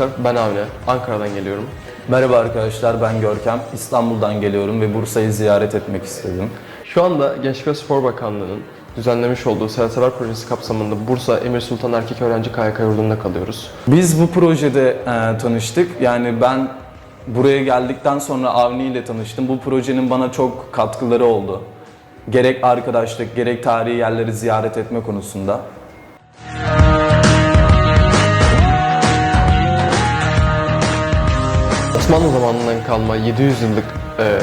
arkadaşlar, ben Avni. Ankara'dan geliyorum. Merhaba arkadaşlar ben Görkem. İstanbul'dan geliyorum ve Bursa'yı ziyaret etmek istedim. Şu anda Gençlik ve Spor Bakanlığı'nın düzenlemiş olduğu Seyasever Projesi kapsamında Bursa Emir Sultan Erkek Öğrenci KYK yurdunda kalıyoruz. Biz bu projede e, tanıştık. Yani ben buraya geldikten sonra Avni ile tanıştım. Bu projenin bana çok katkıları oldu. Gerek arkadaşlık, gerek tarihi yerleri ziyaret etme konusunda. Osmanlı zamanından kalma 700 yıllık e,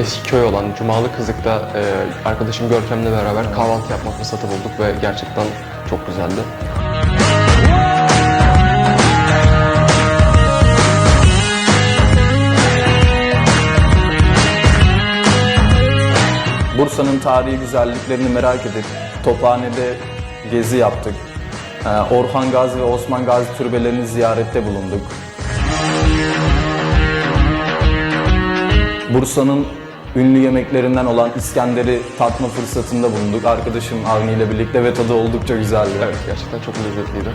eski köy olan Cumalı Kızık'ta e, arkadaşım Görkem'le beraber kahvaltı yapma fırsatı bulduk ve gerçekten çok güzeldi. Bursa'nın tarihi güzelliklerini merak edip Tophane'de gezi yaptık. E, Orhan Gazi ve Osman Gazi türbelerini ziyarette bulunduk. Bursa'nın ünlü yemeklerinden olan İskender'i tatma fırsatında bulunduk. Arkadaşım Avni ile birlikte ve tadı oldukça güzeldi. Evet, gerçekten çok lezzetliydi.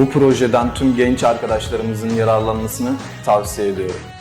Bu projeden tüm genç arkadaşlarımızın yararlanmasını tavsiye ediyorum.